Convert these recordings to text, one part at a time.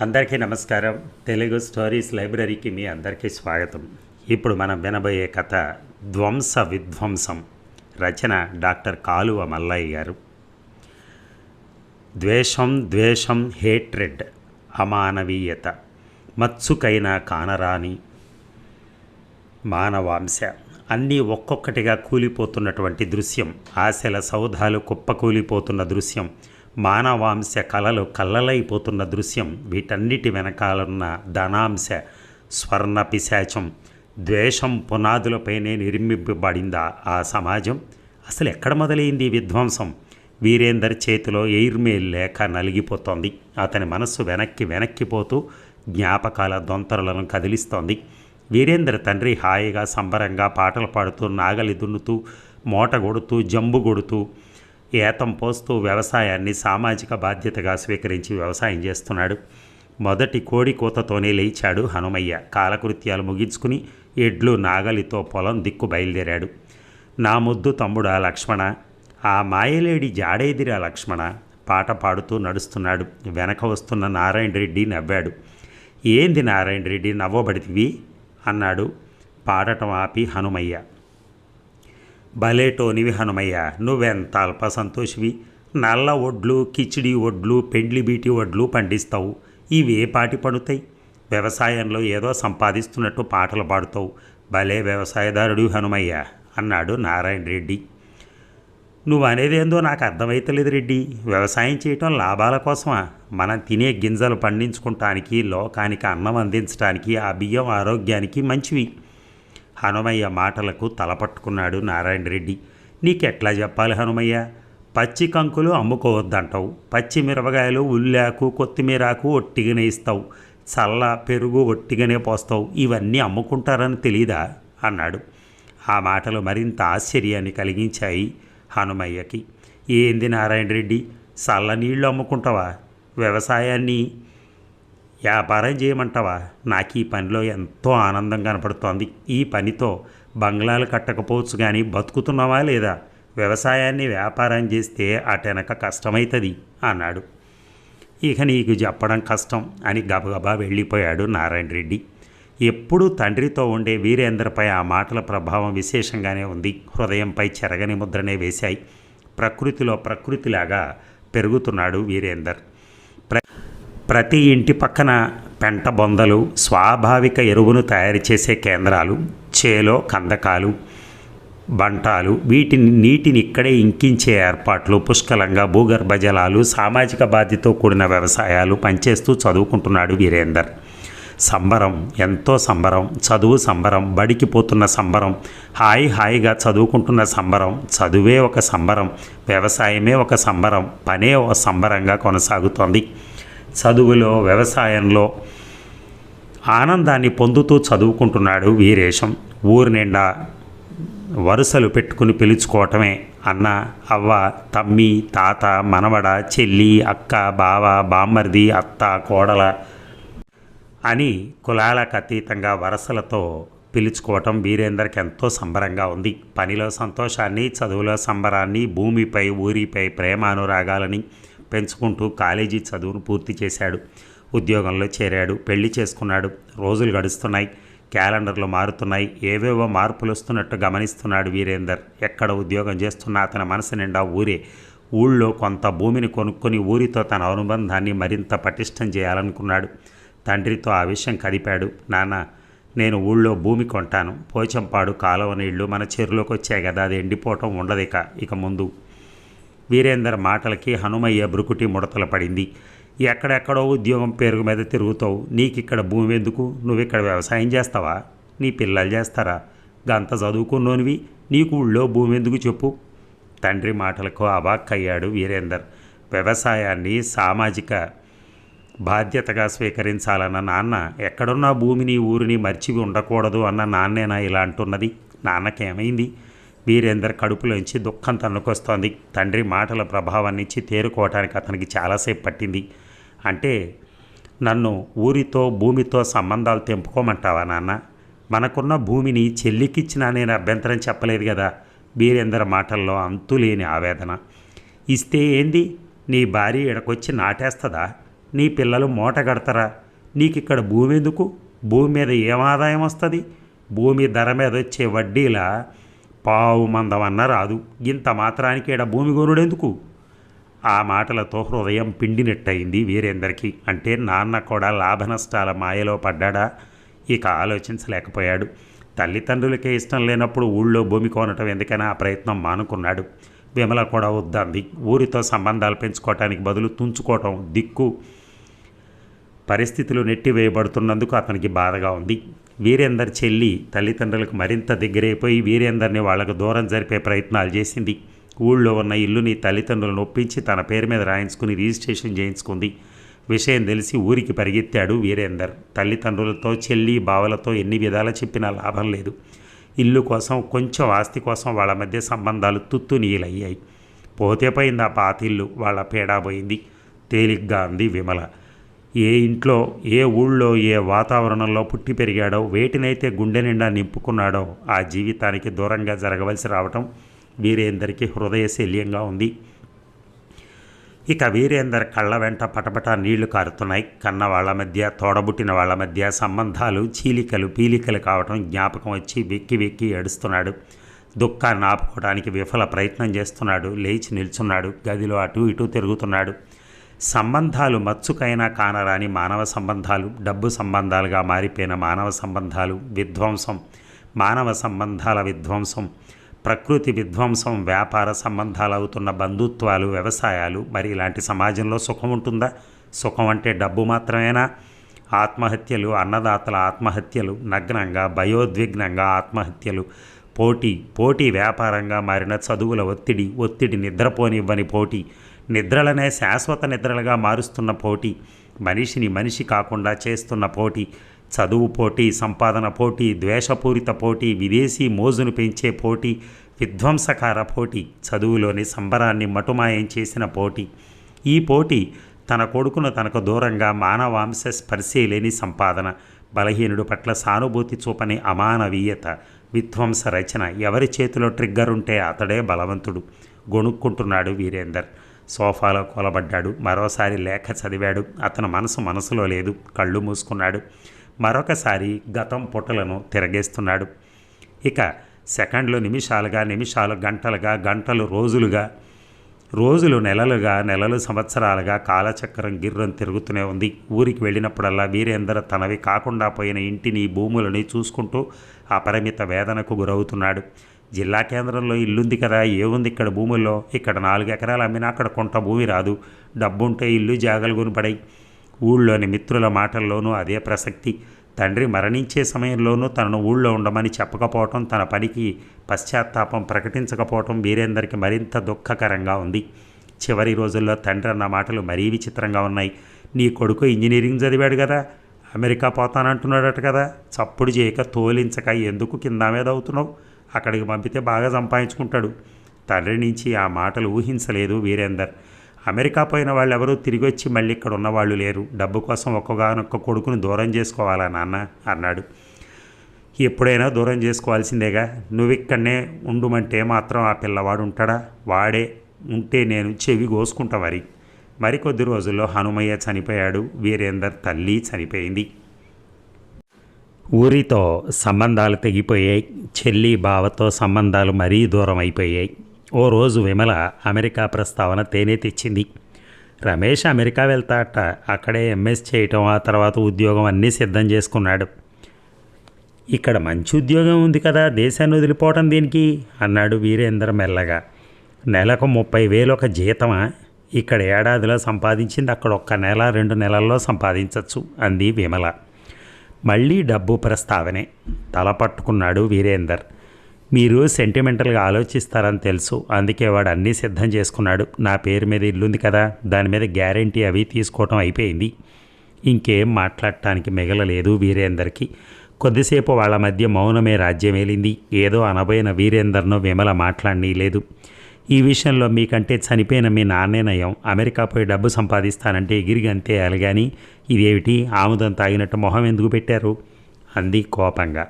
అందరికీ నమస్కారం. తెలుగు స్టోరీస్ లైబ్రరీకి మీ అందరికీ స్వాగతం. ఇప్పుడు మనం వినబోయే కథ ధ్వంస విధ్వంసం. రచన డాక్టర్ కాలువ మల్లయ్య గారు. ద్వేషం ద్వేషం హేట్రెడ్ అమానవీయత. మత్సుకైన కానరాని మానవాంశ. అన్నీ ఒక్కొక్కటిగా కూలిపోతున్నటువంటి దృశ్యం. ఆశల సౌధాలు కుప్పకూలిపోతున్న దృశ్యం. మానవాంశ కళలు కళ్ళలైపోతున్న దృశ్యం వీటన్నిటి వెనకాలన్న ధనాంశ స్వర్ణ పిశాచం ద్వేషం పునాదులపైనే నిర్మింపబడిందా ఆ సమాజం? అసలు ఎక్కడ మొదలైంది విధ్వంసం? వీరేందర్ చేతిలో ఎయిర్మెయిల్ లేక నలిగిపోతోంది. అతని మనస్సు వెనక్కి వెనక్కిపోతూ జ్ఞాపకాల దొంతరలను కదిలిస్తోంది. వీరేందర్ తండ్రి హాయిగా సంబరంగా పాటలు పాడుతూ నాగలి దున్నుతూ మూట కొడుతూ జంబు కొడుతూ ఏతం పోస్తూ వ్యవసాయాన్ని సామాజిక బాధ్యతగా స్వీకరించి వ్యవసాయం చేస్తున్నాడు. మొదటి కోడి కూతతోనే లేచాడు హనుమయ్య. కాలకృత్యాలు ముగించుకుని ఎడ్లు నాగలితో పొలం దిక్కు బయలుదేరాడు. నా ముద్దు తమ్ముడా లక్ష్మణ ఆ మాయలేడి జాడేదిరా లక్ష్మణ పాట పాడుతూ నడుస్తున్నాడు. వెనక వస్తున్న నారాయణ రెడ్డి నవ్వాడు. ఏంది నారాయణ రెడ్డి నవ్వబడితివి? అన్నాడు. పాడటం ఆపి హనుమయ్య. భలేటోనివి హనుమయ్య. నువ్వెంత అల్ప సంతోషివి? నల్ల ఒడ్లు కిచిడి ఒడ్లు పెండ్లి బీటి ఒడ్లు పండిస్తావు. ఇవి ఏ పాటి పడుతాయి వ్యవసాయంలో ఏదో సంపాదిస్తున్నట్టు పాటలు పాడుతావు. భలే వ్యవసాయదారుడు హనుమయ్య అన్నాడు నారాయణ రెడ్డి. నువ్వు అనేదేందో నాకు అర్థమైతలేదు రెడ్డి. వ్యవసాయం చేయటం లాభాల కోసమా? మనం తినే గింజలు పండించుకుంటానికి లోకానికి అన్నం అందించడానికి ఆ బియ్యం ఆరోగ్యానికి మంచివి. హనుమయ్య మాటలకు తలపట్టుకున్నాడు నారాయణ రెడ్డి నీకెట్లా చెప్పాలి హనుమయ్య? పచ్చి కంకులు అమ్ముకోవద్దంటావు. పచ్చి మిరపకాయలు ఉల్లాకు కొత్తిమీరాకు ఒట్టిగానే ఇస్తావు. చల్ల పెరుగు ఒట్టిగానే పోస్తావు. ఇవన్నీ అమ్ముకుంటారని తెలీదా? అన్నాడు. ఆ మాటలు మరింత ఆశ్చర్యాన్ని కలిగించాయి హనుమయ్యకి. ఏంది నారాయణ రెడ్డి చల్ల నీళ్ళు అమ్ముకుంటావా? వ్యవసాయాన్ని వ్యాపారం చేయమంటావా? నాకు ఈ పనిలో ఎంతో ఆనందం కనపడుతోంది. ఈ పనితో బంగ్లాలు కట్టకపోవచ్చు కానీ బతుకుతున్నావా లేదా? వ్యవసాయాన్ని వ్యాపారం చేస్తే అటెనక కష్టమవుతుంది అన్నాడు. ఇక నీకు చెప్పడం కష్టం అని గబగబా వెళ్ళిపోయాడు నారాయణ రెడ్డి. ఎప్పుడూ తండ్రితో ఉండే వీరేంద్రపై ఆ మాటల ప్రభావం విశేషంగానే ఉంది. హృదయంపై చెరగని ముద్రనే వేశాయి. ప్రకృతిలో ప్రకృతిలాగా పెరుగుతున్నాడు వీరేందర్. ప్రతి ఇంటి పక్కన పెంట బొందలు స్వాభావిక ఎరువును తయారు చేసే కేంద్రాలు చేలో కందకాలు బంటాలు వీటిని నీటిని ఇక్కడే ఇంకించే ఏర్పాట్లు పుష్కలంగా భూగర్భ జలాలు సామాజిక బాధ్యతతో కూడిన వ్యవసాయాలు పనిచేస్తూ చదువుకుంటున్నాడు వీరేందర్. సంబరం ఎంతో సంబరం చదువు సంబరం బడికి పోతున్న సంబరం హాయి హాయిగా చదువుకుంటున్న సంబరం చదువే ఒక సంబరం వ్యవసాయమే ఒక సంబరం పనే ఒక సంబరంగా కొనసాగుతోంది. చదువులో వ్యవసాయంలో ఆనందాన్ని పొందుతూ చదువుకుంటున్నాడు వీరేశం. ఊరి నిండా వరుసలు పెట్టుకుని పిలుచుకోవటమే అన్న అవ్వ తమ్మి తాత మనవడ చెల్లి అక్క బావ బామ్మర్ది అత్త కోడల అని కులాలకు అతీతంగా వరసలతో పిలుచుకోవటం వీరేందర్కి ఎంతో సంబరంగా ఉంది. పనిలో సంతోషాన్ని చదువులో సంబరాన్ని భూమిపై ఊరిపై ప్రేమ అనురాగాలని పెంచుకుంటూ కాలేజీ చదువును పూర్తి చేశాడు. ఉద్యోగంలో చేరాడు. పెళ్ళి చేసుకున్నాడు. రోజులు గడుస్తున్నాయి. క్యాలెండర్లు మారుతున్నాయి. ఏవేవో మార్పులు వస్తున్నట్టు గమనిస్తున్నాడు వీరేందర్. ఎక్కడ ఉద్యోగం చేస్తున్నా అతని మనసు నిండా ఊరే. ఊళ్ళో కొంత భూమిని కొనుక్కొని ఊరితో తన అనుబంధాన్ని మరింత పటిష్టం చేయాలనుకున్నాడు. తండ్రితో ఆ విషయం కదిపాడు. నాన్న నేను ఊళ్ళో భూమి కొంటాను. పోచంపాడు కాలువ నీళ్ళు మన చెరువులోకి వచ్చాయి కదా. అది ఎండిపోవటం ఉండదు ఇక. ఇక ముందు వీరేందర్ మాటలకి హనుమయ్య బ్రుకుటి ముడతలు పడింది. ఎక్కడెక్కడో ఉద్యోగం పేరు మీద తిరుగుతావు. నీకు ఇక్కడ భూమి ఎందుకు నువ్వు ఇక్కడ వ్యవసాయం చేస్తావా? నీ పిల్లలు చేస్తారా? గంత చదువుకున్నోనివి. నీకు ఊళ్ళో భూమి ఎందుకు చెప్పు. తండ్రి మాటలకు అవాక్కయ్యాడు వీరేందర్. వ్యవసాయాన్ని సామాజిక బాధ్యతగా స్వీకరించాలన్న నాన్న ఎక్కడున్న భూమిని ఊరిని మర్చి ఉండకూడదు అన్న నాన్నేనా ఇలా అంటున్నది? నాన్నకేమైంది? వీరేందర్ కడుపులోంచి దుఃఖం తన్నుకొస్తోంది తండ్రి మాటల ప్రభావాన్నిచ్చి తేరుకోవటానికి అతనికి చాలాసేపు పట్టింది. అంటే నన్ను ఊరితో భూమితో సంబంధాలు తెంపుకోమంటావా నాన్న? మనకున్న భూమిని చెల్లికిచ్చినా నేను అభ్యంతరం చెప్పలేదు కదా వీరేందర్ మాటల్లో అంతులేని ఆవేదన. ఇస్తే ఏంది? నీ భార్య ఇడకొచ్చి నాటేస్తుందా? నీ పిల్లలు మూట కడతారా? నీకు ఇక్కడ భూమి ఎందుకు భూమి మీద ఏం ఆదాయం వస్తుంది? భూమి ధర మీద వచ్చే వడ్డీలా పావు మందమన్న రాదు. ఇంత మాత్రానికి ఈడ భూమి కొనుడెందుకు ఆ మాటలతో హృదయం పిండినట్టయింది వీరేందరికీ. అంటే నాన్న కూడా లాభ నష్టాల మాయలో పడ్డాడా? ఇక ఆలోచించలేకపోయాడు. తల్లిదండ్రులకే ఇష్టం లేనప్పుడు ఊళ్ళో భూమి కొనటం ఎందుకని ఆ ప్రయత్నం మానుకున్నాడు. విమల కూడా వద్దంది. ఊరితో సంబంధాలు పెంచుకోవటానికి బదులు తుంచుకోవటం దిక్కు పరిస్థితులు నెట్టివేయబడుతున్నందుకు అతనికి బాధగా ఉంది. వీరేందర్ చెల్లి తల్లిదండ్రులకు మరింత దగ్గరైపోయి వీరేందర్ని వాళ్ళకు దూరం జరిపే ప్రయత్నాలు చేసింది. ఊళ్ళో ఉన్న ఇల్లుని తల్లిదండ్రులను ఒప్పించి తన పేరు మీద రాయించుకుని రిజిస్ట్రేషన్ చేయించుకుంది. విషయం తెలిసి ఊరికి పరిగెత్తాడు వీరేందర్. తల్లిదండ్రులతో చెల్లి బావలతో ఎన్ని విధాలా చెప్పినా లాభం లేదు. ఇల్లు కోసం కొంచెం ఆస్తి కోసం వాళ్ళ మధ్య సంబంధాలు తుత్తు నీలయ్యాయి పోతే పోయింది ఆ పాత ఇల్లు వాళ్ళ పేడా పోయింది. తేలిగ్గా అంది విమల. ఏ ఇంట్లో ఏ ఊళ్ళో ఏ వాతావరణంలో పుట్టి పెరిగాడో వేటినైతే గుండె నిండా నింపుకున్నాడో ఆ జీవితానికి దూరంగా జరగవలసి రావటం వీరేందరికి హృదయశల్యంగా ఉంది. ఇక వీరేందర్ కళ్ళ వెంట పటపట నీళ్ళు కారుతున్నాయి. కన్న వాళ్ళ మధ్య తోడబుట్టిన వాళ్ళ మధ్య సంబంధాలు చీలికలు పీలికలు కావటం జ్ఞాపకం వచ్చి వెక్కి వెక్కి ఏడుస్తున్నాడు. దుఃఖాన్ని ఆపుకోవడానికి విఫల ప్రయత్నం చేస్తున్నాడు. లేచి నిల్చున్నాడు. గదిలో అటు ఇటు తిరుగుతున్నాడు. సంబంధాలు మచ్చుకైనా కానరాని మానవ సంబంధాలు డబ్బు సంబంధాలుగా మారిపోయిన మానవ సంబంధాలు విధ్వంసం మానవ సంబంధాల విధ్వంసం ప్రకృతి విధ్వంసం వ్యాపార సంబంధాలు అవుతున్న బంధుత్వాలు వ్యవసాయాలు మరి ఇలాంటి సమాజంలో సుఖం ఉంటుందా? సుఖం అంటే డబ్బు మాత్రమేనా? ఆత్మహత్యలు అన్నదాతల ఆత్మహత్యలు నగ్నంగా భయోద్విగ్నంగా ఆత్మహత్యలు పోటీ పోటీ వ్యాపారంగా మారిన చదువుల ఒత్తిడి ఒత్తిడి నిద్రపోనివ్వని పోటీ నిద్రలనే శాశ్వత నిద్రలుగా మారుస్తున్న పోటీ మనిషిని మనిషి కాకుండా చేస్తున్న పోటీ చదువు పోటీ సంపాదన పోటీ ద్వేషపూరిత పోటీ విదేశీ మోజును పెంచే పోటీ విధ్వంసకార పోటీ చదువులోని సంబరాన్ని మటుమాయం చేసిన పోటీ. ఈ పోటీ తన కొడుకును తనకు దూరంగా మానవాంశ స్పర్శే లేని సంపాదన బలహీనుడు పట్ల సానుభూతి చూపని అమానవీయత విధ్వంస రచన ఎవరి చేతిలో ట్రిగ్గర్ ఉంటే అతడే బలవంతుడు గొణుక్కుంటున్నాడు వీరేందర్. సోఫాలో కూలబడ్డాడు. మరోసారి లేఖ చదివాడు. అతని మనసు మనసులో లేదు. కళ్ళు మూసుకున్నాడు. మరొకసారి గతం పుటలను తిరగేస్తున్నాడు. ఇక సెకండ్లు నిమిషాలుగా నిమిషాలు గంటలుగా గంటలు రోజులుగా రోజులు నెలలుగా నెలలు సంవత్సరాలుగా కాలచక్రం గిర్రం తిరుగుతూనే ఉంది. ఊరికి వెళ్ళినప్పుడల్లా వీరేందర్ తనవి కాకుండా పోయిన ఇంటిని భూములని చూసుకుంటూ అపరిమిత వేదనకు గురవుతున్నాడు. జిల్లా కేంద్రంలో ఇల్లుంది కదా ఏముంది ఇక్కడ భూముల్లో? ఇక్కడ నాలుగు ఎకరాలు అమ్మినా అక్కడ కొంత భూమి రాదు. డబ్బుంటే ఇల్లు జాగలు కొనిపడాయి ఊళ్ళోని మిత్రుల మాటల్లోనూ అదే ప్రసక్తి. తండ్రి మరణించే సమయంలోనూ తనను ఊళ్ళో ఉండమని చెప్పకపోవటం తన పనికి పశ్చాత్తాపం ప్రకటించకపోవటం వీరేందరికి మరింత దుఃఖకరంగా ఉంది. చివరి రోజుల్లో తండ్రి అన్న మాటలు మరీ విచిత్రంగా ఉన్నాయి. నీ కొడుకు ఇంజనీరింగ్ చదివాడు కదా అమెరికా పోతానంటున్నాడట కదా చప్పుడు చేయక తోలించక ఎందుకు కింద మీద అవుతున్నావు? అక్కడికి పంపితే బాగా సంపాదించుకుంటాడు. తండ్రి నుంచి ఆ మాటలు ఊహించలేదు వీరేందర్. అమెరికా పోయిన వాళ్ళెవరూ తిరిగి వచ్చి మళ్ళీ ఇక్కడ ఉన్నవాళ్ళు లేరు. డబ్బు కోసం ఒక్కగానొక్క కొడుకును దూరం చేసుకోవాలా నాన్న? అన్నాడు. ఎప్పుడైనా దూరం చేసుకోవాల్సిందేగా. నువ్వు ఇక్కడనే ఉండుమంటే మాత్రం ఆ పిల్లవాడు ఉంటాడా? వాడే ఉంటే నేను చెవి కోసుకుంటా మరి. మరికొద్ది రోజుల్లో హనుమయ్య చనిపోయాడు. వీరేందర్ తల్లి చనిపోయింది. ఊరితో సంబంధాలు తెగిపోయాయి. చెల్లి బావతో సంబంధాలు మరీ దూరం అయిపోయాయి ఓ రోజు విమల అమెరికా ప్రస్తావన తేనే తెచ్చింది. రమేష్ అమెరికా వెళ్తాట. అక్కడే ఎంఎస్ చేయటం ఆ తర్వాత ఉద్యోగం అన్నీ సిద్ధం చేసుకున్నాడు. ఇక్కడ మంచి ఉద్యోగం ఉంది కదా దేశాన్ని వదిలిపోవటం దీనికి? అన్నాడు వీరేంద్ర మెల్లగా. నెలకు ముప్పై వేలు ఒక జీతమా? ఇక్కడ ఏడాదిలో సంపాదించింది అక్కడ ఒక్క నెల రెండు నెలల్లో సంపాదించవచ్చు అంది విమల. మళ్ళీ డబ్బు ప్రస్తావనే. తల పట్టుకున్నాడు వీరేందర్. మీరు సెంటిమెంటల్గా ఆలోచిస్తారని తెలుసు. అందుకే వాడు అన్నీ సిద్ధం చేసుకున్నాడు. నా పేరు మీద ఇల్లుంది కదా. దాని మీద గ్యారంటీ అవి తీసుకోవటం అయిపోయింది. ఇంకేం మాట్లాడటానికి మిగలలేదు వీరేందర్కి. కొద్దిసేపు వాళ్ళ మధ్య మౌనమే రాజ్యమేలింది. ఏదో అనబోయిన వీరేందర్ను విమల మాట్లాడనీలేదు. ఈ విషయంలో మీకంటే చనిపోయిన మీ నాన్నే నయం. అమెరికా పోయి డబ్బు సంపాదిస్తానంటే ఎగిరిగంతే అలగాని ఇదేమిటి ఆముదం తాగినట్టు మొహం ఎందుకు పెట్టారు? అంది కోపంగా.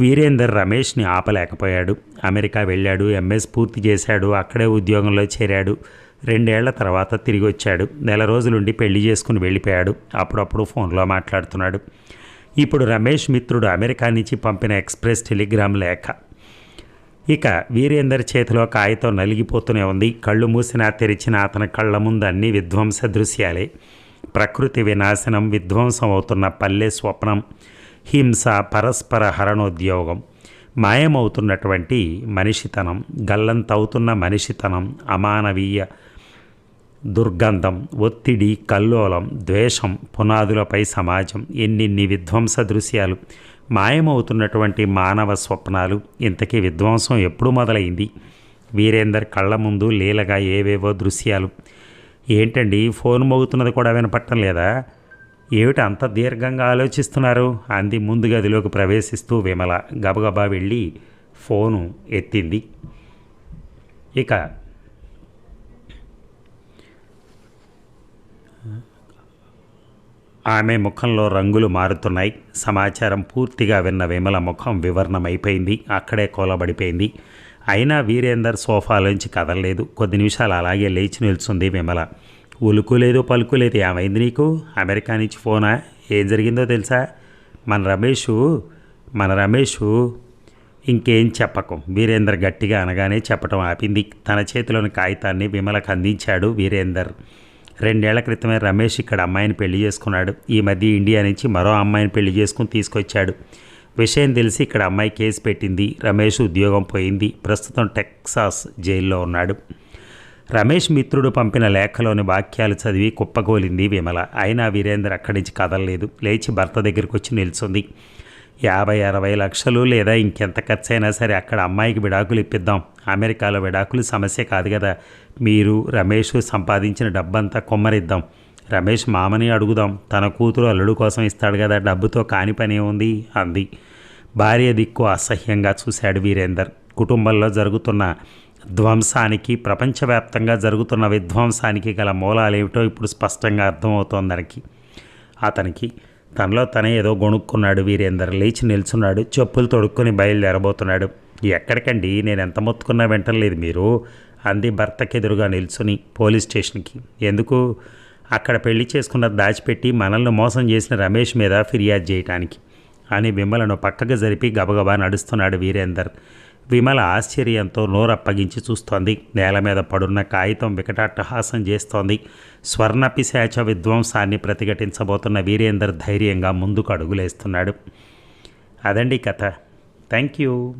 వీరేందర్ రమేష్ని ఆపలేకపోయాడు. అమెరికా వెళ్ళాడు ఎంఎస్ పూర్తి చేశాడు అక్కడే ఉద్యోగంలో చేరాడు. రెండేళ్ళ తర్వాత తిరిగి వచ్చాడు నెల రోజులుండి పెళ్ళి చేసుకుని వెళ్ళిపోయాడు. అప్పుడప్పుడు ఫోన్లో మాట్లాడుతున్నాడు. ఇప్పుడు రమేష్ మిత్రుడు అమెరికా నుంచి పంపిన ఎక్స్ప్రెస్ టెలిగ్రామ్ లేఖ. ఇక వీరేందర్ చేతిలో కాయతో నలిగిపోతూనే ఉంది. కళ్ళు మూసినా తెరిచిన అతని కళ్ళ ముందు అన్ని విధ్వంస దృశ్యాలే. ప్రకృతి వినాశనం విధ్వంసం అవుతున్న పల్లె స్వప్నం హింస పరస్పర హరణోద్యోగం మాయమవుతున్నటువంటి మనిషితనం గల్లంతవుతున్న మనిషితనం అమానవీయ దుర్గంధం ఒత్తిడి కల్లోలం ద్వేషం పునాదులపై సమాజం ఎన్నిన్ని విధ్వంస దృశ్యాలు. మాయమవుతున్నటువంటి మానవ స్వప్నాలు ఇంతకీ విధ్వంసం ఎప్పుడు మొదలైంది? వీరేందర్ కళ్ళ ముందు లీలగా ఏవేవో దృశ్యాలు. ఏంటండి ఫోన్ మోగుతున్నది కూడా వినపట్టం లేదా? ఏమిటి అంత దీర్ఘంగా ఆలోచిస్తున్నారు? అంది ముందు గదిలోకి ప్రవేశిస్తూ విమల. గబగబా వెళ్ళి ఫోను ఎత్తింది. ఇక ఆమె ముఖంలో రంగులు మారుతున్నాయి. సమాచారం పూర్తిగా విన్న విమల ముఖం వివరణమైపోయింది. అక్కడే కూలబడిపోయింది. అయినా వీరేందర్ సోఫాలోంచి కదలలేదు. కొద్ది నిమిషాలు అలాగే లేచి నిల్చుంది విమల. ఉలుకు లేదు పలుకు లేదు ఏమైంది నీకు? అమెరికా నుంచి ఫోనా? ఏం జరిగిందో తెలుసా? మన రమేషు మన రమేషు ఇంకేం చెప్పకు. వీరేందర్ గట్టిగా అనగానే చెప్పటం ఆపింది. తన చేతిలోని కాగితాన్ని విమలకు అందించాడు వీరేందర్. రెండేళ్ళ క్రితమే రమేష్ ఇక్కడ అమ్మాయిని పెళ్ళి చేసుకున్నాడు. ఈ మధ్య ఇండియా నుంచి మరో అమ్మాయిని పెళ్ళి చేసుకుని తీసుకొచ్చాడు. విషయం తెలిసి ఇక్కడ అమ్మాయి కేసు పెట్టింది. రమేష్ ఉద్యోగం పోయింది. ప్రస్తుతం టెక్సాస్ జైల్లో ఉన్నాడు. రమేష్ మిత్రుడు పంపిన లేఖలోని వాక్యాలు చదివి కుప్పగోలింది విమల. అయినా వీరేందర్ అక్కడి నుంచి కదలలేదు. లేచి భర్త దగ్గరికి వచ్చి నిల్చుంది. యాభై అరవై లక్షలు లేదా ఇంకెంత ఖర్చైనా సరే అక్కడ అమ్మాయికి విడాకులు ఇప్పిద్దాం. అమెరికాలో విడాకులు సమస్య కాదు కదా. మీరు రమేష్ సంపాదించిన డబ్బంతా కొమ్మరిద్దాం. రమేష్ మామని అడుగుదాం. తన కూతురు అల్లుడు కోసం ఇస్తాడు కదా. డబ్బుతో కాని పనే ఉంది అంది. భార్య దిక్కు అసహ్యంగా చూశాడు వీరేందర్. కుటుంబంలో జరుగుతున్న ధ్వంసానికి ప్రపంచవ్యాప్తంగా జరుగుతున్న విధ్వంసానికి గల మూలాలేమిటో ఇప్పుడు స్పష్టంగా అర్థమవుతోందనికి. అతనికి తనలో తనే ఏదో గొణుక్కున్నాడు వీరేందర్ లేచి నిల్చున్నాడు చెప్పులు తొడుక్కుని బయలుదేరబోతున్నాడు. ఎక్కడికండి? నేను ఎంత మొత్తుకున్నా వెంటలేదు మీరు అంది భర్తకెదురుగా నిల్చుని పోలీస్ స్టేషన్కి. ఎందుకు? అక్కడ పెళ్ళి చేసుకున్న దాచిపెట్టి మనల్ని మోసం చేసిన రమేష్ మీద ఫిర్యాదు చేయటానికి అని విమలను పక్కకు జరిపి గబగబా నడుస్తున్నాడు వీరేందర్. విమల ఆశ్చర్యంతో నోరప్పగించి చూస్తోంది. నేల మీద పడున్న కాగితం వికటాట్టహాసం చేస్తోంది. స్వర్ణపిశాచ విధ్వంసాన్ని ప్రతిఘటించబోతున్న వీరేందర్ ధైర్యంగా ముందుకు అడుగులేస్తున్నాడు. అదండి కథ. Thank you